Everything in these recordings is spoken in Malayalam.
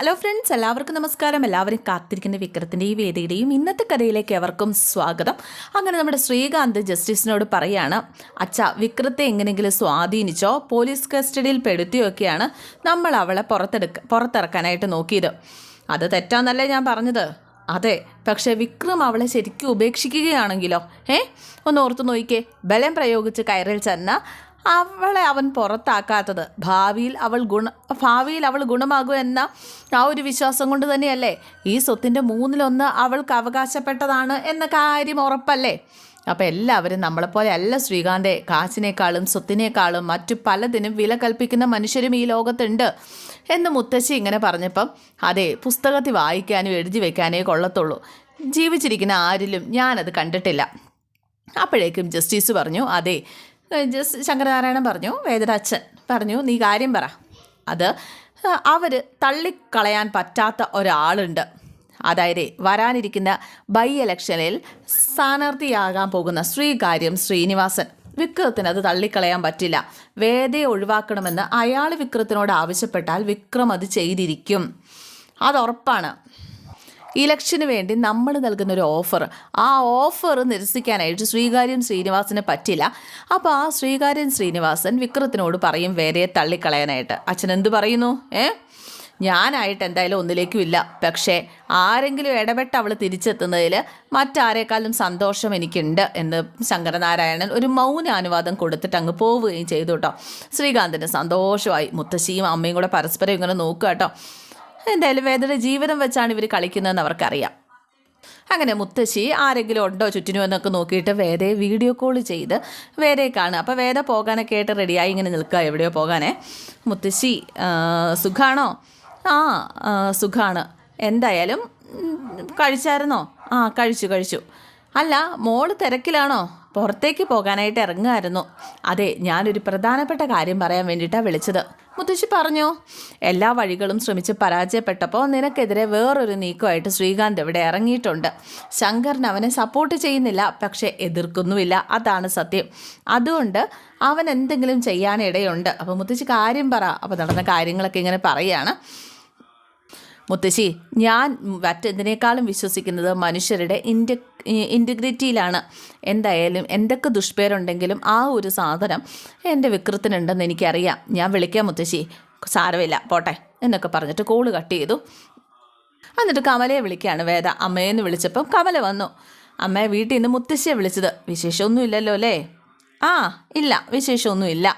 ഹലോ ഫ്രണ്ട്സ് എല്ലാവർക്കും നമസ്കാരം. എല്ലാവരും കാത്തിരിക്കുന്ന വിക്രത്തിന്റെ ഈ വേദിയുടെയും ഇന്നത്തെ കഥയിലേക്ക് എവർക്കും സ്വാഗതം. അങ്ങനെ നമ്മുടെ ശ്രീകാന്ത് ജസ്റ്റിസിനോട് പറയാണ് അച്ഛ വിക്രത്തെ എങ്ങനെയെങ്കിലും സ്വാധീനിച്ചോ? പോലീസ് കസ്റ്റഡിയിൽ പെടുത്തിയൊക്കെയാണ് നമ്മൾ അവളെ പുറത്തെടുക്ക പുറത്തിറക്കാനായിട്ട് നോക്കിയത്. അത് തെറ്റാന്നല്ലേ ഞാൻ പറഞ്ഞത്? അതെ പക്ഷേ വിക്രം അവളെ ശരിക്കും ഉപേക്ഷിക്കുകയാണെങ്കിലോ? ഏ? ഒന്ന് ഓർത്തു നോക്കിക്കേ ബലം പ്രയോഗിച്ച് കയറിൽ ചെന്ന അവളെ അവൻ പുറത്താക്കാത്തത്. ഭാവിയിൽ അവൾ ഗുണ ഭാവിയിൽ അവൾ ഗുണമാകും എന്ന ആ ഒരു വിശ്വാസം കൊണ്ട് തന്നെയല്ലേ? ഈ സ്വത്തിന്റെ മൂന്നിലൊന്ന് അവൾക്ക് അവകാശപ്പെട്ടതാണ് എന്ന കാര്യം ഉറപ്പല്ലേ? അപ്പോൾ എല്ലാവരും നമ്മളെപ്പോലെ അല്ല ശ്രീകാന്തെ കാശിനേക്കാളും സ്വത്തിനേക്കാളും മറ്റു പലതിനും വില കൽപ്പിക്കുന്ന മനുഷ്യരും ഈ ലോകത്തുണ്ട് എന്ന് മുത്തശ്ശി ഇങ്ങനെ പറഞ്ഞപ്പം അതെ പുസ്തകത്തിൽ വായിക്കാനും എഴുതി വയ്ക്കാനേ കൊള്ളത്തുള്ളൂ. ജീവിച്ചിരിക്കുന്ന ആരിലും ഞാനത് കണ്ടിട്ടില്ല. അപ്പോഴേക്കും ജസ്റ്റിസ് പറഞ്ഞു അതെ ജസ് ശങ്കരനാരായണൻ പറഞ്ഞു വേദയുടെ പറഞ്ഞു നീ കാര്യം പറ. അത് അവർ തള്ളിക്കളയാൻ പറ്റാത്ത ഒരാളുണ്ട്. അതായത് വരാനിരിക്കുന്ന ബൈ ഇലക്ഷനിൽ സ്ഥാനാർത്ഥിയാകാൻ പോകുന്ന ശ്രീകാര്യം ശ്രീനിവാസൻ. വിക്രത്തിന് അത് തള്ളിക്കളയാൻ പറ്റില്ല. വേദയെ ഒഴിവാക്കണമെന്ന് അയാൾ വിക്രത്തിനോട് ആവശ്യപ്പെട്ടാൽ വിക്രം അത് ചെയ്തിരിക്കും. അത് ഇലക്ഷന് വേണ്ടി നമ്മൾ നൽകുന്ന ഒരു ഓഫർ. ആ ഓഫർ നിരസിക്കാനായിട്ട് ശ്രീകാര്യം ശ്രീനിവാസന് പറ്റില്ല. അപ്പോൾ ആ ശ്രീകാര്യം ശ്രീനിവാസൻ വിക്രത്തിനോട് പറയും വേറെ തള്ളിക്കളയാനായിട്ട്. അച്ഛൻ എന്ത് പറയുന്നു? ഏ? ഞാനായിട്ട് എന്തായാലും ഒന്നിലേക്കും ഇല്ല. പക്ഷേ ആരെങ്കിലും ഇടപെട്ട് അവൾ തിരിച്ചെത്തുന്നതിൽ മറ്റാരേക്കാളും സന്തോഷം എനിക്കുണ്ട് എന്ന് ശങ്കരനാരായണൻ ഒരു മൗന അനുവാദം കൊടുത്തിട്ട് അങ്ങ് പോവുകയും ചെയ്തു കേട്ടോ. ശ്രീകാന്തിന് സന്തോഷമായി. മുത്തശ്ശിയും അമ്മയും കൂടെ പരസ്പരം ഇങ്ങനെ നോക്കുക കേട്ടോ. എന്തായാലും വേദയുടെ ജീവിതം വെച്ചാണ് ഇവർ കളിക്കുന്നതെന്ന് അവർക്കറിയാം. അങ്ങനെ മുത്തശ്ശി ആരെങ്കിലും ഉണ്ടോ ചുറ്റിനും എന്നൊക്കെ നോക്കിയിട്ട് വേദയെ വീഡിയോ കോൾ ചെയ്ത് വേദയെ കാണുക. അപ്പോൾ വേദ പോകാനൊക്കെ ആയിട്ട് റെഡിയായി ഇങ്ങനെ നിൽക്കുക. എവിടെയോ പോകാനേ. മുത്തശ്ശി സുഖാണോ? ആ സുഖാണ്. എന്തായാലും കഴിച്ചായിരുന്നോ? ആ കഴിച്ചു കഴിച്ചു. അല്ല മോൾ തിരക്കിലാണോ? പുറത്തേക്ക് പോകാനായിട്ട് ഇറങ്ങുമായിരുന്നു അതെ ഞാനൊരു പ്രധാനപ്പെട്ട കാര്യം പറയാൻ വേണ്ടിയിട്ടാണ് വിളിച്ചത്. മുത്തശ്ശി പറഞ്ഞു എല്ലാ വഴികളും ശ്രമിച്ച് പരാജയപ്പെട്ടപ്പോൾ നിനക്കെതിരെ വേറൊരു നീക്കമായിട്ട് ശ്രീകാന്ത് ഇവിടെ ഇറങ്ങിയിട്ടുണ്ട്. ശങ്കറിന് അവനെ സപ്പോർട്ട് ചെയ്യുന്നില്ല പക്ഷേ എതിർക്കുന്നുമില്ല. അതാണ് സത്യം. അതുകൊണ്ട് അവൻ എന്തെങ്കിലും ചെയ്യാനിടയുണ്ട്. അപ്പോൾ മുത്തശ്ശി കാര്യം പറ. അപ്പോൾ നടന്ന കാര്യങ്ങളൊക്കെ ഇങ്ങനെ പറയുകയാണ് മുത്തശ്ശി ഞാൻ മറ്റെന്തിനേക്കാളും വിശ്വസിക്കുന്നത് മനുഷ്യരുടെ ഇൻഡ ഇന്റഗ്രിറ്റിയിലാണ്. എന്തായാലും എന്തൊക്കെ ദുഷ്പേരുണ്ടെങ്കിലും ആ ഒരു സാധനം എന്റെ വിക്രത്തിനുണ്ടെന്ന് എനിക്കറിയാം. ഞാൻ വിളിക്കാം മുത്തശ്ശി. സാരമില്ല പോട്ടെ എന്നൊക്കെ പറഞ്ഞിട്ട് കോൾ കട്ട് ചെയ്തു. എന്നിട്ട് കമലയെ വിളിക്കുകയാണ് വേദ. അമ്മയെന്ന് വിളിച്ചപ്പം കമല വന്നു. അമ്മയെ വീട്ടിൽ നിന്ന് മുത്തശ്ശിയെ വിളിച്ചത്. വിശേഷമൊന്നും ഇല്ലല്ലോ അല്ലേ? ആ ഇല്ല വിശേഷമൊന്നുമില്ല.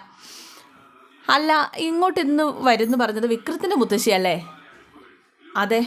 അല്ല ഇങ്ങോട്ട് ഇന്ന് വരുന്നു പറഞ്ഞത് വിക്രത്തിന്റെ മുത്തശ്ശിയല്ലേ? അതെ.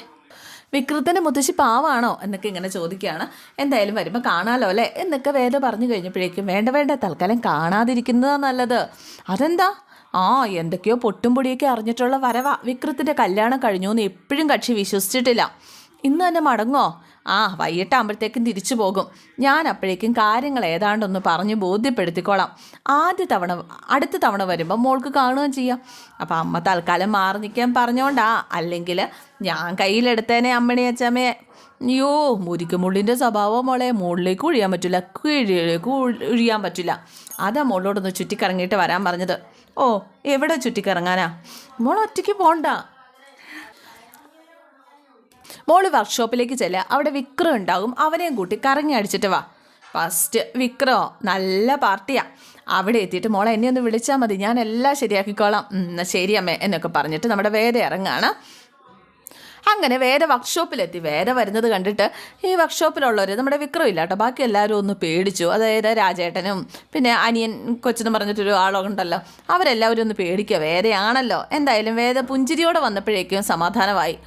വിക്രത്തിന്റെ മുത്തശ്ശി പാവാണോ? എന്നൊക്കെ ഇങ്ങനെ ചോദിക്കുകയാണ്. എന്തായാലും വരുമ്പോൾ കാണാമല്ലോ അല്ലേ? എന്നൊക്കെ വേദ പറഞ്ഞു കഴിഞ്ഞപ്പോഴേക്കും വേണ്ട വേണ്ട തൽക്കാലം കാണാതിരിക്കുന്നതാണ് നല്ലത്. അതെന്താ? ആ എന്തൊക്കെയോ പൊട്ടും പൊടിയൊക്കെ അറിഞ്ഞിട്ടുള്ള വരവാ. വിക്രത്തിന്റെ കല്യാണം കഴിഞ്ഞു എന്ന് എപ്പോഴും കക്ഷി വിശ്വസിച്ചിട്ടില്ല. ഇന്ന് തന്നെ മടങ്ങോ ആ വൈകിട്ടാകുമ്പോഴത്തേക്കും തിരിച്ചു പോകും. ഞാൻ അപ്പോഴേക്കും കാര്യങ്ങൾ ഏതാണ്ടൊന്ന് പറഞ്ഞ് ബോധ്യപ്പെടുത്തിക്കോളാം. ആദ്യ തവണ അടുത്ത തവണ വരുമ്പോൾ മോൾക്ക് കാണുകയും ചെയ്യാം. അപ്പോൾ അമ്മ തൽക്കാലം മാറി നിൽക്കാൻ പറഞ്ഞോണ്ടാ. അല്ലെങ്കിൽ ഞാൻ കയ്യിലെടുത്തേനെ അമ്മണി അച്ഛമ്മയെ അയ്യോ മുരിക്കുമുള്ളിന്റെ സ്വഭാവം മോളെ. മുകളിലേക്ക് ഒഴിയാൻ പറ്റില്ല. കീഴിലേക്ക് ഒഴിയാൻ പറ്റില്ല. അതാ മോളോടൊന്ന് ചുറ്റിക്കറങ്ങിയിട്ട് വരാൻ പറഞ്ഞത്. ഓ എവിടെ ചുറ്റിക്കറങ്ങാനാ? മോൾ ഒറ്റയ്ക്ക് പോണ്ട. മോൾ വർക്ക്ഷോപ്പിലേക്ക് ചെല്ലുക. അവിടെ വിക്രം ഉണ്ടാകും. അവനെയും കൂട്ടി കറങ്ങി അടിച്ചിട്ട് വാ. ഫസ്റ്റ് വിക്രോ നല്ല പാർട്ടിയാ. അവിടെ എത്തിയിട്ട് മോളെ എന്നെ ഒന്ന് വിളിച്ചാൽ മതി. ഞാൻ എല്ലാം ശരിയാക്കിക്കോളാം. എന്നാൽ ശരി അമ്മേ എന്നൊക്കെ പറഞ്ഞിട്ട് നമ്മുടെ വേദ ഇറങ്ങാണ്. അങ്ങനെ വേദ വർക്ക്ഷോപ്പിലെത്തി. വേദ വരുന്നത് കണ്ടിട്ട് ഈ വർക്ക്ഷോപ്പിലുള്ളവർ നമ്മുടെ വിക്രം ഇല്ല കേട്ടോ ബാക്കി എല്ലാവരും ഒന്ന് പേടിച്ചു. അതായത് രാജേട്ടനും പിന്നെ അനിയൻ കൊച്ചെന്ന് പറഞ്ഞിട്ടൊരു ആളുണ്ടല്ലോ. അവരെല്ലാവരും ഒന്ന് പേടിക്കുക. വേദയാണല്ലോ. എന്തായാലും വേദ പുഞ്ചിരിയോടെ വന്നപ്പോഴേക്കും സമാധാനമായി.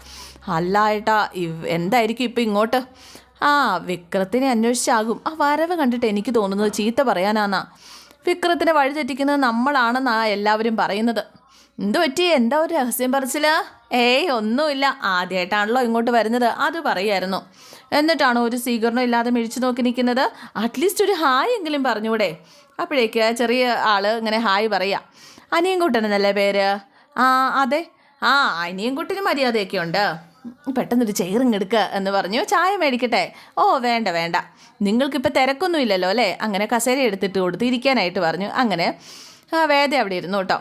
അല്ല ഏട്ടാ എന്തായിരിക്കും ഇപ്പം ഇങ്ങോട്ട്? ആ വിക്രത്തിനെ അന്വേഷിച്ചാകും. ആ വരവ് കണ്ടിട്ട് എനിക്ക് തോന്നുന്നത് ചീത്ത പറയാനാന്നാ. വിക്രത്തിനെ വഴി തെറ്റിക്കുന്നത് നമ്മളാണെന്നാ എല്ലാവരും പറയുന്നത്. എന്തു പറ്റി? എന്താ ഒരു രഹസ്യം പറിച്ചില്ല ഏയ് ഒന്നുമില്ല. ആദ്യമായിട്ടാണല്ലോ ഇങ്ങോട്ട് വരുന്നത്. അത് പറയായിരുന്നു. എന്നിട്ടാണോ ഒരു സ്വീകരണം ഇല്ലാതെ മിഴിച്ചു നോക്കി നിൽക്കുന്നത്? അറ്റ്ലീസ്റ്റ് ഒരു ഹായ് എങ്കിലും പറഞ്ഞൂടെ. അപ്പോഴേക്ക് ചെറിയ ആൾ ഇങ്ങനെ ഹായ് പറയാ. അനിയൻകുട്ടനെന്നല്ലേ പേര്? ആ അതെ. ആ അനിയൻകുട്ടിന് മര്യാദയൊക്കെ ഉണ്ട് പെട്ടെന്നൊരു ചെയറിങ് എടുക്കുക എന്ന് പറഞ്ഞു. ചായ മേടിക്കട്ടെ? ഓ വേണ്ട വേണ്ട. നിങ്ങൾക്കിപ്പോൾ തിരക്കൊന്നും ഇല്ലല്ലോ അല്ലേ? അങ്ങനെ കസേര എടുത്തിട്ട് കൊടുത്ത് ഇരിക്കാനായിട്ട് പറഞ്ഞു. അങ്ങനെ വേദ അവിടെ ഇരുന്നു കേട്ടോ.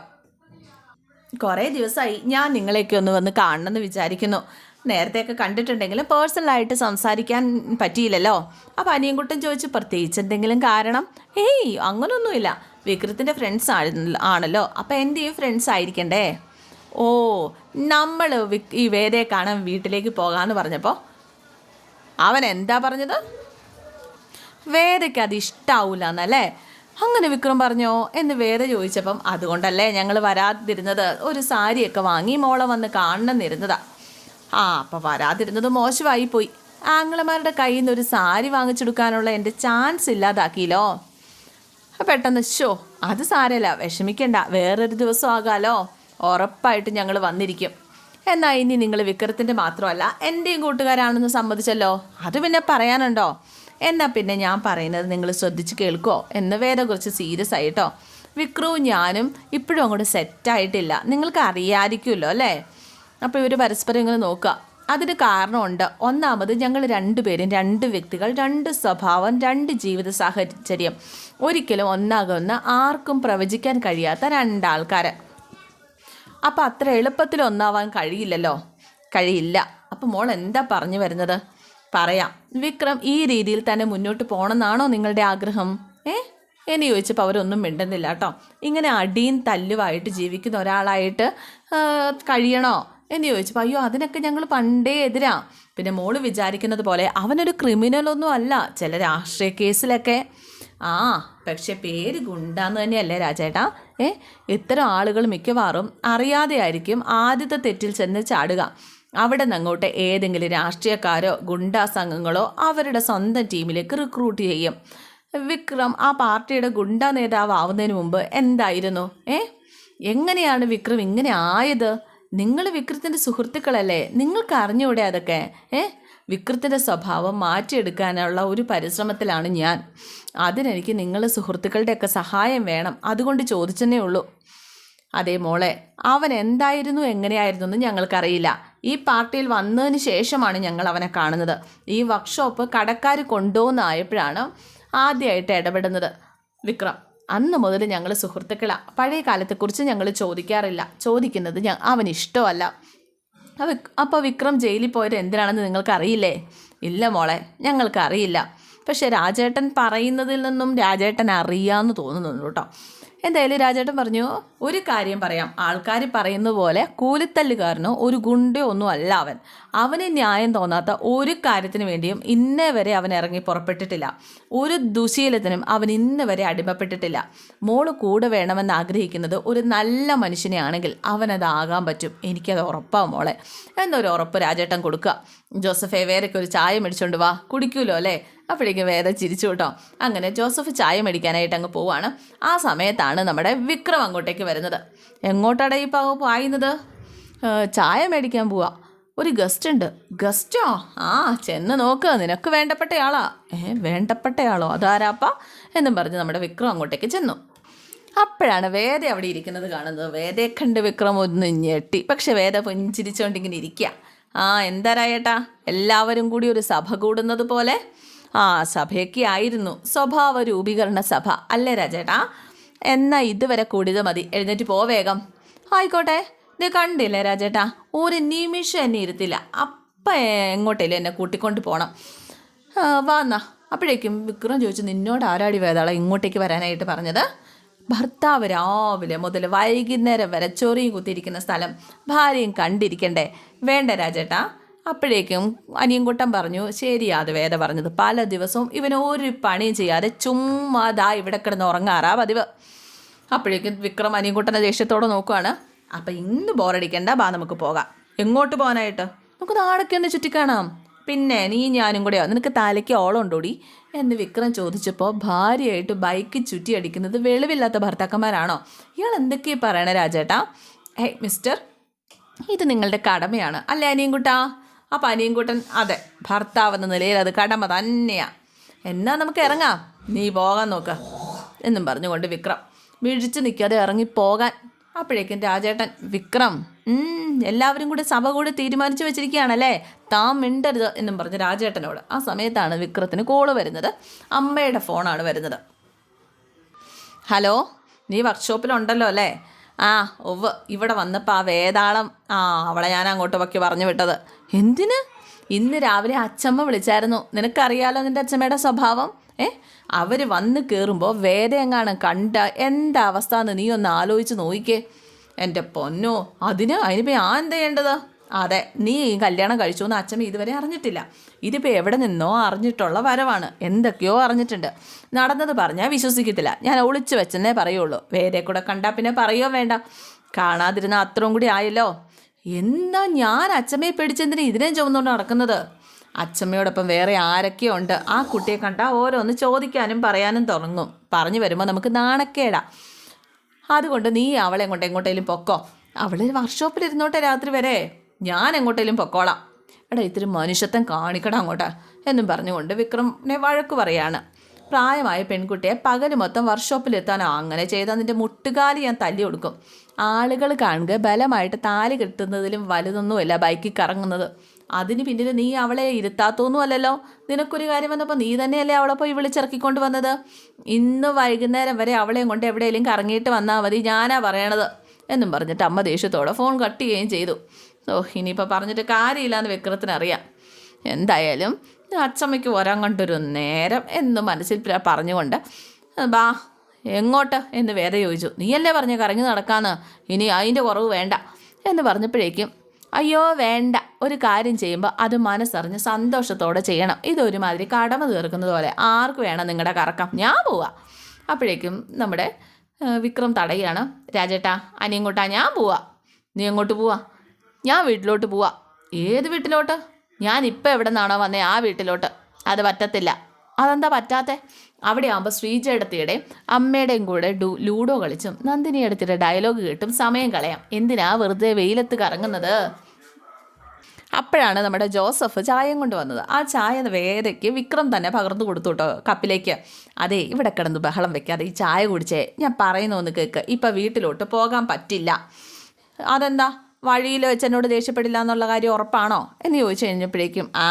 കുറേ ദിവസമായി ഞാൻ നിങ്ങളെയൊക്കെ ഒന്ന് വന്ന് കാണണമെന്ന് വിചാരിക്കുന്നു. നേരത്തെയൊക്കെ കണ്ടിട്ടുണ്ടെങ്കിലും പേഴ്സണലായിട്ട് സംസാരിക്കാൻ പറ്റിയില്ലല്ലോ. അപ്പോൾ അനിയൻകുട്ടൻ ചോദിച്ചു പ്രത്യേകിച്ച് എന്തെങ്കിലും കാരണം? ഏയ് അങ്ങനൊന്നുമില്ല. വിക്രത്തിന്റെ ഫ്രണ്ട്സ് ആണല്ലോ. അപ്പോൾ എന്റെയും ഫ്രണ്ട്സ് ആയിരിക്കണ്ടേ? ഓ നമ്മൾ ഈ വേദയെ കാണാൻ വീട്ടിലേക്ക് പോകാമെന്ന് പറഞ്ഞപ്പോൾ അവൻ എന്താ പറഞ്ഞത്? വേദയ്ക്ക് അത് ഇഷ്ടാവൂല എന്നല്ലേ അങ്ങനെ വിക്രം പറഞ്ഞോ എന്ന് വേദ ചോദിച്ചപ്പം അതുകൊണ്ടല്ലേ ഞങ്ങൾ വരാതിരുന്നത്? ഒരു സാരിയൊക്കെ വാങ്ങി മോളെ വന്ന് കാണണമെന്നിരുന്നതാ. ആ അപ്പം വരാതിരുന്നത് മോശമായി പോയി ആങ്ങളമാരുടെ കയ്യിൽ നിന്ന് ഒരു സാരി വാങ്ങിച്ചെടുക്കാനുള്ള എന്റെ ചാൻസ് ഇല്ലാതാക്കിയല്ലോ. പെട്ടെന്ന് ഷോ അത് സാരല്ല വിഷമിക്കണ്ട വേറൊരു ദിവസം ആകാലോ. ഉറപ്പായിട്ട് ഞങ്ങൾ വന്നിരിക്കും. എന്നാൽ ഇനി നിങ്ങൾ വിക്രത്തിന്റെ മാത്രമല്ല എന്റെയും കൂട്ടുകാരാണെന്ന് സമ്മതിച്ചല്ലോ? അത് പിന്നെ പറയാനുണ്ടോ? എന്നാൽ പിന്നെ ഞാൻ പറയുന്നത് നിങ്ങൾ ശ്രദ്ധിച്ച് കേൾക്കുമോ എന്ന് വേറെ കുറച്ച് സീരിയസ് ആയിട്ടോ വിക്രവും ഞാനും ഇപ്പോഴും അങ്ങോട്ട് സെറ്റായിട്ടില്ല നിങ്ങൾക്ക് അറിയാതിരിക്കുമല്ലോ അല്ലേ? അപ്പോൾ ഇവർ പരസ്പരം ഇങ്ങനെ നോക്കുക. അതിന് കാരണമുണ്ട്. ഒന്നാമത് ഞങ്ങൾ രണ്ടുപേരും രണ്ട് വ്യക്തികൾ രണ്ട് സ്വഭാവം രണ്ട് ജീവിത സാഹചര്യം. ഒരിക്കലും ഒന്നാകുന്ന ആർക്കും പ്രവചിക്കാൻ കഴിയാത്ത രണ്ടാൾക്കാർ അപ്പം അത്ര എളുപ്പത്തിൽ ഒന്നാവാൻ കഴിയില്ലല്ലോ? കഴിയില്ല. അപ്പം മോൾ എന്താ പറഞ്ഞു വരുന്നത്? പറയാം. വിക്രം ഈ രീതിയിൽ തന്നെ മുന്നോട്ട് പോകണമെന്നാണോ നിങ്ങളുടെ ആഗ്രഹം? ഏ? എന്ന് ചോദിച്ചപ്പോൾ അവരൊന്നും മിണ്ടുന്നില്ല കേട്ടോ. ഇങ്ങനെ അടിയും തല്ലുമായിട്ട് ജീവിക്കുന്ന ഒരാളായിട്ട് കഴിയണോ? എന്ന് ചോദിച്ചപ്പോൾ അയ്യോ അതിനൊക്കെ ഞങ്ങൾ പണ്ടേ എതിരാ. പിന്നെ മോൾ വിചാരിക്കുന്നത് പോലെ അവനൊരു ക്രിമിനലൊന്നും അല്ല. ചില രാഷ്ട്രീയ കേസിലൊക്കെ ആ പക്ഷെ പേര് ഗുണ്ടാന്ന് തന്നെയല്ലേ രാജേട്ടാ. ഏ ഇത്തരം ആളുകൾ മിക്കവാറും അറിയാതെ ആയിരിക്കും ആദ്യത്തെ തെറ്റിൽ ചെന്ന് ചാടുക. അവിടെ നിന്ന് അങ്ങോട്ട് ഏതെങ്കിലും രാഷ്ട്രീയക്കാരോ ഗുണ്ടാ സംഘങ്ങളോ അവരുടെ സ്വന്തം ടീമിലേക്ക് റിക്രൂട്ട് ചെയ്യും. വിക്രം ആ പാർട്ടിയുടെ ഗുണ്ടാ നേതാവ് ആവുന്നതിന് മുമ്പ് എന്തായിരുന്നു? ഏ എങ്ങനെയാണ് വിക്രം ഇങ്ങനെ ആയത്? നിങ്ങൾ വിക്രത്തിന്റെ സുഹൃത്തുക്കളല്ലേ? നിങ്ങൾക്ക് അറിഞ്ഞൂടെ അതൊക്കെ? ഏ? വിക്രത്തിന്റെ സ്വഭാവം മാറ്റിയെടുക്കാനുള്ള ഒരു പരിശ്രമത്തിലാണ് ഞാൻ. അതിനെനിക്ക് നിങ്ങൾ സുഹൃത്തുക്കളുടെയൊക്കെ സഹായം വേണം. അതുകൊണ്ട് ചോദിച്ചെന്നേ ഉള്ളൂ. അതേ മോളെ അവൻ എന്തായിരുന്നു എങ്ങനെയായിരുന്നു എന്ന് ഞങ്ങൾക്കറിയില്ല. ഈ പാർട്ടിയിൽ വന്നതിന് ശേഷമാണ് ഞങ്ങൾ അവനെ കാണുന്നത്. ഈ വർക്ക്ഷോപ്പ് കടക്കാർ കൊണ്ടുപോകുന്നായപ്പോഴാണ് ആദ്യമായിട്ട് ഇടപെടുന്നത്. വിക്രം. അന്ന് മുതൽ ഞങ്ങൾ സുഹൃത്തുക്കളാണ് പഴയ കാലത്തെക്കുറിച്ച് ഞങ്ങൾ ചോദിക്കാറില്ല. ചോദിക്കുന്നത് ഞ അവന് ഇഷ്ടമല്ല. അപ്പോൾ വിക്രം ജയിലിൽ പോയത് എന്തിനാണെന്ന് നിങ്ങൾക്കറിയില്ലേ? ഇല്ല മോളെ ഞങ്ങൾക്കറിയില്ല. പക്ഷേ രാജേട്ടൻ പറയുന്നതിൽ നിന്നും രാജേട്ടൻ അറിയാമെന്ന് തോന്നുന്നുണ്ട് കേട്ടോ. എന്തായാലും രാജേട്ടൻ പറഞ്ഞു ഒരു കാര്യം പറയാം. ആൾക്കാർ പറയുന്ന പോലെ കൂലിത്തല്ലുകാരനോ ഒരു ഗുണ്ടയോ ഒന്നും അല്ല അവൻ. അവന് ന്യായം തോന്നാത്ത ഒരു കാര്യത്തിന് വേണ്ടിയും ഇന്നേ വരെ അവൻ ഇറങ്ങി പുറപ്പെട്ടിട്ടില്ല. ഒരു ദുശീലത്തിനും അവൻ ഇന്ന് വരെ അടിമപ്പെട്ടിട്ടില്ല. മോൾ കൂടെ വേണമെന്ന് ആഗ്രഹിക്കുന്നത് ഒരു നല്ല മനുഷ്യനെയാണെങ്കിൽ അവനതാകാൻ പറ്റും. എനിക്കത് ഉറപ്പാണ് മോളെ. എന്നൊരു ഉറപ്പ് രാജേട്ടൻ കൊടുക്കുക. ജോസഫെ വേറൊക്കെ ഒരു ചായ മേടിച്ചോണ്ട് വാ. കുടിക്കൂലോ അല്ലേ? അപ്പോഴേക്കും വേദ ചിരിച്ചു കേട്ടോ. അങ്ങനെ ജോസഫ് ചായ മേടിക്കാനായിട്ട് അങ്ങ് പോവാണ്. ആ സമയത്താണ് നമ്മുടെ വിക്രം അങ്ങോട്ടേക്ക് വരുന്നത്. എങ്ങോട്ടാണ് ഈ പാവ പായുന്നത്? ചായ മേടിക്കാൻ പോവാ. ഒരു ഗസ്റ്റ് ഉണ്ട് ഗസ്റ്റോ? ആ ചെന്ന് നോക്ക്. നിനക്ക് വേണ്ടപ്പെട്ടയാളാ. ഏ വേണ്ടപ്പെട്ടയാളോ? അതാരാപ്പ? എന്നും പറഞ്ഞ് നമ്മുടെ വിക്രം അങ്ങോട്ടേക്ക് ചെന്നു. അപ്പോഴാണ് വേദ അവിടെ ഇരിക്കുന്നത് കാണുന്നത്. വേദയെ കണ്ട് വിക്രം ഒന്ന് ഞെട്ടി. പക്ഷെ വേദ പുഞ്ചിരിച്ചോണ്ടിങ്ങനെ ഇരിക്കുക ആ എന്താ രായേട്ടാ? എല്ലാവരും കൂടി ഒരു സഭ കൂടുന്നത് പോലെ ആ സഭയൊക്കെ ആയിരുന്നു. സ്വഭാവ രൂപീകരണ സഭ. അല്ലേ രാജേട്ടാ? എന്നാ ഇതുവരെ കൂടിയത് മതി. എഴുന്നേറ്റ് പോ വേഗം. ആയിക്കോട്ടെ. ഇത് കണ്ടില്ലേ രാജേട്ടാ? ഒരു നിമിഷം എന്നെ ഇരുത്തില്ല. അപ്പം എങ്ങോട്ടേലും എന്നെ കൂട്ടിക്കൊണ്ട് പോകണം ആ, അപ്പോഴേക്കും വിക്രം ചോദിച്ചു നിന്നോട് ആരാടി വേദാള ഇങ്ങോട്ടേക്ക് വരാനായിട്ട് പറഞ്ഞത്? ഭർത്താവ് രാവിലെ മുതൽ വൈകുന്നേരം വരെ ചൊറിയും കുത്തിയിരിക്കുന്ന സ്ഥലം. ഭാര്യയും കണ്ടിരിക്കണ്ടേ? വേണ്ട രാജേട്ടാ. അപ്പോഴേക്കും അനിയൻകുട്ടൻ പറഞ്ഞു ശരിയാ അത് വേദ പറഞ്ഞത്. പല ദിവസവും ഇവൻ ഒരു പണിയും ചെയ്യാതെ ചുമ്മാ ദാ ഇവിടെ കിടന്ന് ഉറങ്ങാറാ പതിവ്. അപ്പോഴേക്കും വിക്രം അനിയൻകുട്ടനെ ദേഷ്യത്തോടെ നോക്കുവാണ്. അപ്പം ഇന്ന് ബോറടിക്കണ്ട ബാ നമുക്ക് പോകാം. എങ്ങോട്ട് പോകാനായിട്ട്? നമുക്ക് നാടൊക്കെ ഒന്ന് ചുറ്റിക്കാണാം. പിന്നെ നീ ഞാനും കൂടെയോ നിനക്ക് തലയ്ക്ക് ഓളം ഉണ്ടോടി? എന്ന് വിക്രം ചോദിച്ചപ്പോൾ ഭാര്യയായിട്ട് ബൈക്ക് ചുറ്റി അടിക്കുന്നത് വെളിവില്ലാത്ത ഭർത്താക്കന്മാരാണോ? ഇയാൾ എന്തൊക്കെയാണ് പറയണേ രാജേട്ടാ? ഹേ മിസ്റ്റർ ഇത് നിങ്ങളുടെ കടമയാണ്. അല്ലേ അനിയൻകുട്ടാ? അപ്പം കൂട്ടൻ അതെ ഭർത്താവെന്ന നിലയിൽ അത് കടമ തന്നെയാണ് എന്നാ നമുക്ക് ഇറങ്ങാം. നീ പോകാൻ നോക്ക് എന്നും പറഞ്ഞുകൊണ്ട് വിക്രം വീഴിച്ച് നിൽക്കാതെ ഇറങ്ങി പോകാൻ അപ്പോഴേക്കും രാജേട്ടൻ വിക്രം എല്ലാവരും കൂടി സഭ കൂടി തീരുമാനിച്ചു വെച്ചിരിക്കുകയാണല്ലേ? താൻ മിണ്ടരുത് എന്നും പറഞ്ഞ് രാജേട്ടനോട്. ആ സമയത്താണ് വിക്രത്തിന് കോൾ വരുന്നത്. അമ്മയുടെ ഫോണാണ് വരുന്നത്. ഹലോ നീ വർക്ക്ഷോപ്പിലുണ്ടല്ലോ അല്ലേ? ആ ഒവ് ഇവിടെ വന്നപ്പോൾ ആ വേതാളം ആ അവളെ ഞാൻ അങ്ങോട്ട് പൊക്കി പറഞ്ഞു വിട്ടത്. എന്തിന്? ഇന്ന് രാവിലെ അച്ചമ്മ വിളിച്ചായിരുന്നു. നിനക്കറിയാലോ നിന്റെ അച്ചമ്മയുടെ സ്വഭാവം? ഏ? അവർ വന്ന് കയറുമ്പോൾ വേദയെങ്ങാണ് കണ്ട എന്താ അവസ്ഥ എന്ന് നീ ഒന്ന് ആലോചിച്ച് നോക്കിക്കേ എന്റെ പൊന്നോ അതിന് അതിനിപ്പോൾ ഞാൻ എന്താ ചെയ്യേണ്ടത്? അതെ നീ ഈ കല്യാണം കഴിച്ചു എന്ന് അച്ഛൻ ഇതുവരെ അറിഞ്ഞിട്ടില്ല. ഇതിപ്പോൾ എവിടെ നിന്നോ അറിഞ്ഞിട്ടുള്ള വരവാണ്. എന്തൊക്കെയോ അറിഞ്ഞിട്ടുണ്ട്. നടന്നത് പറഞ്ഞാൽ വിശ്വസിക്കത്തില്ല. ഞാൻ ഒളിച്ചു വെച്ചെന്നേ പറയുള്ളൂ. വേറെ കൂടെ കണ്ടാൽ പിന്നെ പറയോ വേണ്ട. കാണാതിരുന്ന അത്രയും കൂടി ആയല്ലോ. എന്താ ഞാൻ അച്ഛമ്മയെ പിടിച്ചെന്തിന് ഇതിനെ ചുമന്നുകൊണ്ട് നടക്കുന്നത്? അച്ഛമ്മയോടൊപ്പം വേറെ ആരൊക്കെയോ ഉണ്ട്. ആ കുട്ടിയെ കണ്ടാൽ ഓരോന്ന് ചോദിക്കാനും പറയാനും തുടങ്ങും. പറഞ്ഞു വരുമ്പോൾ നമുക്ക് നാണക്കേടാ. അതുകൊണ്ട് നീ അവളെ കൊണ്ട് എങ്ങോട്ടേലും പൊക്കോ. അവൾ വർക്ക്ഷോപ്പിൽ ഇരുന്നോട്ടെ രാത്രി വരെ. ഞാൻ എങ്ങോട്ടേലും പൊക്കോളാം. എടാ ഇത്തിരി മനുഷ്യത്വം കാണിക്കണം അങ്ങോട്ട് എന്നും പറഞ്ഞുകൊണ്ട് വിക്രമിനെ വഴക്ക് പറയാണ്. പ്രായമായ പെൺകുട്ടിയെ പകൽ മൊത്തം വർക്ക്ഷോപ്പിലെത്താനോ അങ്ങനെ ചെയ്താൽ അതിന്റെ മുട്ടുകാലി ഞാൻ തല്ലി കൊടുക്കും. ആളുകൾ കാണുക ബലമായിട്ട് താലി കെട്ടുന്നതിലും വലുതൊന്നുമല്ല ബൈക്കിൽ കറങ്ങുന്നത്. അതിന് പിന്നിൽ നീ അവളെ ഇരുത്താത്തൊന്നും അല്ലല്ലോ. നിനക്കൊരു കാര്യം വന്നപ്പോൾ നീ തന്നെയല്ലേ അവളെ പോയി വിളിച്ചിറക്കിക്കൊണ്ട് വന്നത്? ഇന്ന് വൈകുന്നേരം വരെ അവളെയും കൊണ്ട് എവിടെയെങ്കിലും കറങ്ങിയിട്ട് വന്നാൽ മതി ഞാനാ പറയണത് എന്നും പറഞ്ഞിട്ട് അമ്മ ദേഷ്യത്തോടെ ഫോൺ കട്ട് ചെയ്യുകയും ചെയ്തു. ഓ ഇനിയിപ്പോൾ പറഞ്ഞിട്ട് കാര്യമില്ലാന്ന് വിക്രത്തിനറിയാം. എന്തായാലും അച്ചമ്മയ്ക്ക് വരാൻ കണ്ടൊരു നേരം എന്ന് മനസ്സിൽ പറഞ്ഞുകൊണ്ട് ബാ എങ്ങോട്ട്? എന്ന് വേദ ചോദിച്ചു. നീയല്ലേ പറഞ്ഞ കറങ്ങി നടക്കാന്ന്? ഇനി അതിന്റെ കുറവ് വേണ്ട. എന്ന് പറഞ്ഞപ്പോഴേക്കും അയ്യോ വേണ്ട. ഒരു കാര്യം ചെയ്യുമ്പോൾ അത് മനസ്സറിഞ്ഞ് സന്തോഷത്തോടെ ചെയ്യണം. ഇതൊരുമാതിരി കടമ തീർക്കുന്നത് പോലെ ആർക്ക് വേണം നിങ്ങളുടെ കറക്കം? ഞാൻ പോവാ. അപ്പോഴേക്കും നമ്മുടെ വിക്രം തടയുകയാണ്. രാജേട്ടാ അനിയങ്ങോട്ടാ ഞാൻ പോവാ. നീ എങ്ങോട്ട് പോവാ? ഞാൻ വീട്ടിലോട്ട് പോവാ. ഏത് വീട്ടിലോട്ട്? ഞാൻ ഇപ്പം എവിടെ നിന്നാണോ വന്നേ ആ വീട്ടിലോട്ട്. അത് പറ്റത്തില്ല. അതെന്താ പറ്റാത്തെ? അവിടെ ആകുമ്പോൾ ശ്രീജേടത്തിയുടെയും അമ്മയുടെയും കൂടെ ഡു ലൂഡോ കളിച്ചും നന്ദിനി എടുത്തിട്ട് ഡയലോഗ് കേട്ടും സമയം കളയാം. എന്തിനാ വെറുതെ വെയിലത്ത് കറങ്ങുന്നത്? അപ്പോഴാണ് നമ്മുടെ ജോസഫ് ചായയും കൊണ്ട് വന്നത്. ആ ചായ വേദയ്ക്ക് വിക്രം തന്നെ പകർന്നു കൊടുത്തു കേട്ടോ കപ്പിലേക്ക്. അതെ ഇവിടെ കിടന്ന് ബഹളം വെക്കാതെ ഈ ചായ കുടിച്ചേ. ഞാൻ പറയുന്നു ഒന്ന് കേൾക്ക് ഇപ്പം വീട്ടിലോട്ട് പോകാൻ പറ്റില്ല. അതെന്താ? വഴിയിൽ വെച്ച് എന്നോട് ദേഷ്യപ്പെടില്ല എന്നുള്ള കാര്യം ഉറപ്പാണോ എന്ന് ചോദിച്ചു കഴിഞ്ഞപ്പോഴേക്കും ആ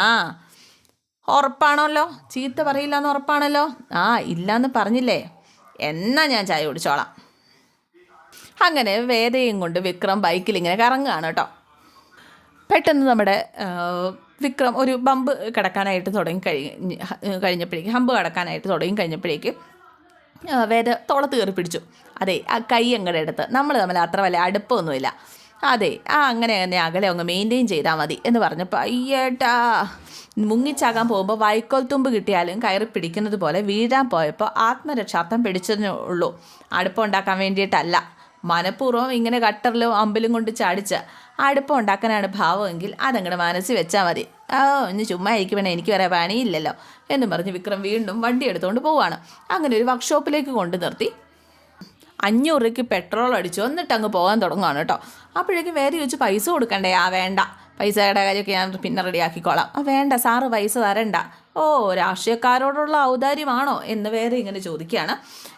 ഉറപ്പാണല്ലോ. ചീത്ത പറയില്ല എന്ന് ഉറപ്പാണല്ലോ. ആ ഇല്ലയെന്ന് പറഞ്ഞില്ലേ. എന്നാ ഞാൻ ചായ കുടിച്ചോളാം. അങ്ങനെ വേദയും കൊണ്ട് വിക്രം ബൈക്കിൽ ഇങ്ങനെ കറങ്ങുകയാണ് കേട്ടോ. പെട്ടെന്ന് നമ്മുടെ വിക്രം ഒരു ബമ്പ് കിടക്കാനായിട്ട് തുടങ്ങി കഴിഞ്ഞ് കഴിഞ്ഞപ്പോഴേക്കും ഹമ്പ് കിടക്കാനായിട്ട് തുടങ്ങി കഴിഞ്ഞപ്പോഴേക്കും വേദ തോളത്ത് കയറി പിടിച്ചു. അതെ ആ കൈ അങ്ങടെ എടുത്ത് നമ്മൾ തമ്മിൽ അത്ര വലിയ അടുപ്പമൊന്നുമില്ല. അതെ ആ അങ്ങനെ അങ്ങനെ അകലെ അങ്ങ് മെയിന്റെയിൻ ചെയ്താൽ മതി എന്ന് പറഞ്ഞപ്പോൾ അയ്യേട്ടാ. മുങ്ങിച്ചാകാൻ പോകുമ്പോൾ വൈക്കോൽ തുമ്പ് കിട്ടിയാലും കയറി പിടിക്കുന്നത് പോലെ വീഴാൻ പോയപ്പോൾ ആത്മരക്ഷാർത്ഥം പിടിച്ചതേ ഉള്ളൂ. അടുപ്പം ഉണ്ടാക്കാൻ വേണ്ടിയിട്ടല്ല. മനഃപൂർവം ഇങ്ങനെ കട്ടറിലും അമ്പലും കൊണ്ട് ചാടിച്ച് അടുപ്പം ഉണ്ടാക്കാനാണ് ഭാവമെങ്കിൽ അതങ്ങടെ മനസ്സിൽ വെച്ചാൽ മതി. ഓ ഇന്ന് ചുമ്മാ ഇരിക്കും എനിക്ക് വരെ പണിയില്ലല്ലോ. എന്നും പറഞ്ഞ് വിക്രം വീണ്ടും വണ്ടി എടുത്തുകൊണ്ട് പോവുകയാണ് അങ്ങനെ ഒരു വർക്ക്ഷോപ്പിലേക്ക് കൊണ്ടു നിർത്തി. അഞ്ഞൂറ് രൂപയ്ക്ക് പെട്രോൾ അടിച്ചു. എന്നിട്ട് അങ്ങ് പോകാൻ തുടങ്ങുകയാണ് കേട്ടോ. അപ്പോഴേക്കും വേറെ ചോദിച്ച് പൈസ കൊടുക്കണ്ടേ? ആ വേണ്ട. പൈസയുടെ കാര്യമൊക്കെ ഞാൻ പിന്നെ റെഡിയാക്കിക്കോളാം ആ വേണ്ട. സാറ് പൈസ തരണ്ട. ഓ രാഷ്ട്രീയക്കാരോടുള്ള ഔദാര്യമാണോ? എന്ന് വേറെ ഇങ്ങനെ ചോദിക്കുകയാണ്.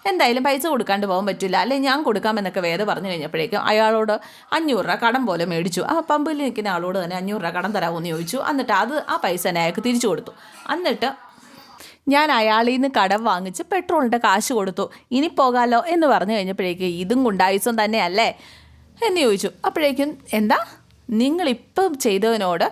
എന്തായാലും പൈസ കൊടുക്കാണ്ട് പോകാൻ പറ്റില്ല. അല്ലെ ഞാൻ കൊടുക്കാമെന്നൊക്കെ വേറെ പറഞ്ഞു കഴിഞ്ഞപ്പോഴേക്കും അയാളോട് അഞ്ഞൂറ് രൂപ കടം പോലെ മേടിച്ചു. ആ പമ്പിൽ നിൽക്കുന്ന ആളോട് തന്നെ അഞ്ഞൂറ് രൂപ കടം തരാമോ എന്ന് ചോദിച്ചു. എന്നിട്ട് അത് ആ പൈസ തന്നെ അയാൾക്ക് തിരിച്ചു കൊടുത്തു. എന്നിട്ട് ഞാൻ അയാളിൽ നിന്ന് കടം വാങ്ങിച്ച് പെട്രോളിന്റെ കാശ് കൊടുത്തു. ഇനി പോകാലോ എന്ന് പറഞ്ഞു കഴിഞ്ഞപ്പോഴേക്കും ഇതും ഗുണ്ടായുസം തന്നെയല്ലേ? എന്ന് ചോദിച്ചു. അപ്പോഴേക്കും എന്താ? നിങ്ങളിപ്പം ചെയ്തതിനോട്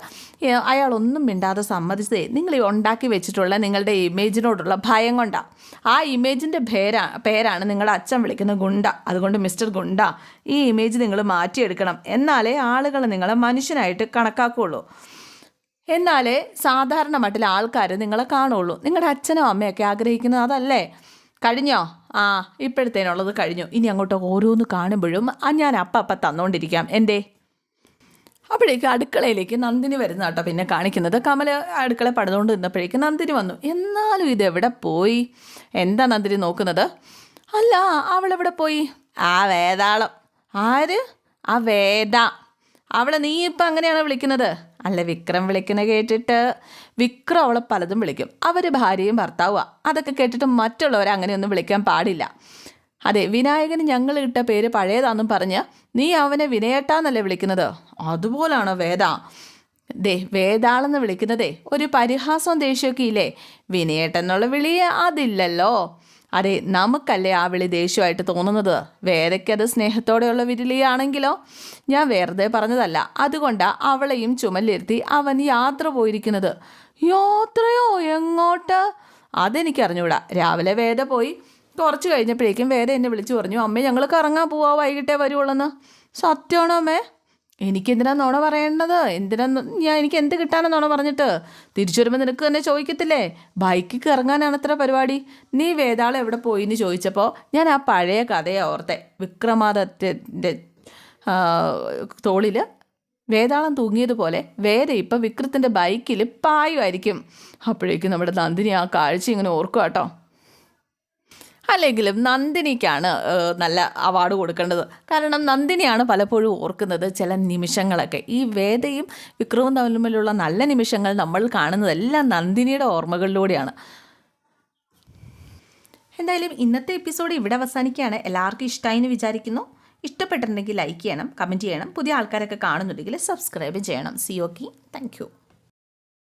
അയാളൊന്നും മിണ്ടാതെ സമ്മതിച്ചതേ. നിങ്ങൾ ഈ ഉണ്ടാക്കി വെച്ചിട്ടുള്ള നിങ്ങളുടെ ഇമേജിനോടുള്ള ഭയം കൊണ്ടാണ് ആ ഇമേജിന്റെ പേരാ പേരാണ് നിങ്ങളുടെ അച്ഛൻ വിളിക്കുന്ന ഗുണ്ട. അതുകൊണ്ട് മിസ്റ്റർ ഗുണ്ട ഈ ഇമേജ് നിങ്ങൾ മാറ്റിയെടുക്കണം. എന്നാലേ ആളുകൾ നിങ്ങളെ മനുഷ്യനായിട്ട് കണക്കാക്കുകയുള്ളൂ എന്നാലേ സാധാരണ മട്ടിൽ ആൾക്കാർ നിങ്ങളെ കാണുള്ളൂ. നിങ്ങളുടെ അച്ഛനോ അമ്മയൊക്കെ ആഗ്രഹിക്കുന്നത് അതല്ലേ? കഴിഞ്ഞോ? ആ ഇപ്പോഴത്തേനുള്ളത് കഴിഞ്ഞു. ഇനി അങ്ങോട്ട് ഓരോന്ന് കാണുമ്പോഴും ആ ഞാൻ അപ്പം അപ്പം തന്നുകൊണ്ടിരിക്കാം എന്റെ അപ്പോഴേക്കും അടുക്കളയിലേക്ക് നന്ദിനി വരുന്ന കേട്ടോ പിന്നെ കാണിക്കുന്നത്. കമല അടുക്കള പടന്നുകൊണ്ട് നിന്നപ്പോഴേക്കും നന്ദിനി വന്നു. എന്നാലും ഇത് എവിടെ പോയി? എന്താ നന്ദിനി നോക്കുന്നത്? അല്ല അവളെവിടെ പോയി? ആ വേതാളം. ആര്? ആ വേദ. അവളെ നീ ഇപ്പം അങ്ങനെയാണ് വിളിക്കുന്നത്? അല്ല വിക്രം വിളിക്കുന്ന കേട്ടിട്ട് വിക്രം അവളെ പലതും വിളിക്കും. അവർ ഭാര്യയും ഭർത്താവുക അതൊക്കെ കേട്ടിട്ട് മറ്റുള്ളവരെ അങ്ങനെയൊന്നും വിളിക്കാൻ പാടില്ല. അതെ വിനായകന് ഞങ്ങൾ ഇട്ട പേര് പഴയതാണെന്നും പറഞ്ഞ് നീ അവനെ വിനയേട്ടാന്നല്ലേ വിളിക്കുന്നത്? അതുപോലാണോ വേദ? ദേ വേദാളെന്ന് വിളിക്കുന്നതേ ഒരു പരിഹാസം ദേഷ്യമൊക്കെ ഇല്ലേ? വിനയേട്ടെന്നുള്ള വിളി അതില്ലല്ലോ. അതെ നമുക്കല്ലേ ആ വിളി ദേഷ്യമായിട്ട് തോന്നുന്നത്? വേദയ്ക്കത് സ്നേഹത്തോടെയുള്ള വിരലിയാണെങ്കിലോ? ഞാൻ വെറുതെ പറഞ്ഞതല്ല. അതുകൊണ്ട് അവളെയും ചുമലിരുത്തി അവൻ യാത്ര പോയിരിക്കുന്നത്. യാത്രയോ എങ്ങോട്ട്? അതെനിക്ക് അറിഞ്ഞൂടാ രാവിലെ വേദ പോയി. കുറച്ച് കഴിഞ്ഞപ്പോഴേക്കും വേദ എന്നെ വിളിച്ചു പറഞ്ഞു അമ്മേ ഞങ്ങൾ കറങ്ങാൻ പോവാ. വൈകിട്ടേ വരുവുള്ളെന്ന്. സത്യമാണോ അമ്മേ? എനിക്കെന്തിനാ നുണ പറയേണ്ടത്? എന്തിനാ ഞാൻ എനിക്ക് എന്ത് കിട്ടാനാ നുണ പറഞ്ഞിട്ട്? തിരിച്ചു വരുമ്പോൾ നിനക്ക് തന്നെ ചോദിക്കത്തില്ലേ? ബൈക്കിൽ ഇറങ്ങാനാണ് അത്ര പരിപാടി. നീ വേതാളം എവിടെ പോയി എന്ന് ചോദിച്ചപ്പോൾ ഞാൻ ആ പഴയ കഥയെ ഓർത്തെ. വിക്രമാദത്യന്റെ തോളിൽ വേതാളം തൂങ്ങിയതുപോലെ വേദ ഇപ്പം വിക്രത്തിന്റെ ബൈക്കിൽ പായുമായിരിക്കും. അപ്പോഴേക്കും നമ്മുടെ നന്ദിനി ആ കാഴ്ച ഇങ്ങനെ ഓർക്കുക കേട്ടോ അല്ലെങ്കിലും നന്ദിനിക്കാണ് നല്ല അവാർഡ് കൊടുക്കേണ്ടത്. കാരണം നന്ദിനിയാണ് പലപ്പോഴും ഓർക്കുന്നത് ചില നിമിഷങ്ങളൊക്കെ. ഈ വേദയും വിക്രവും തമ്മിലുള്ള നല്ല നിമിഷങ്ങൾ നമ്മൾ കാണുന്നത് എല്ലാം നന്ദിനിയുടെ ഓർമ്മകളിലൂടെയാണ്. എന്തായാലും ഇന്നത്തെ എപ്പിസോഡ് ഇവിടെ അവസാനിക്കുകയാണ്. എല്ലാവർക്കും ഇഷ്ടമായി എന്ന് വിചാരിക്കുന്നു. ഇഷ്ടപ്പെട്ടിട്ടുണ്ടെങ്കിൽ ലൈക്ക് ചെയ്യണം കമന്റ് ചെയ്യണം. പുതിയ ആൾക്കാരൊക്കെ കാണുന്നുണ്ടെങ്കിൽ സബ്സ്ക്രൈബ് ചെയ്യണം. C okay thank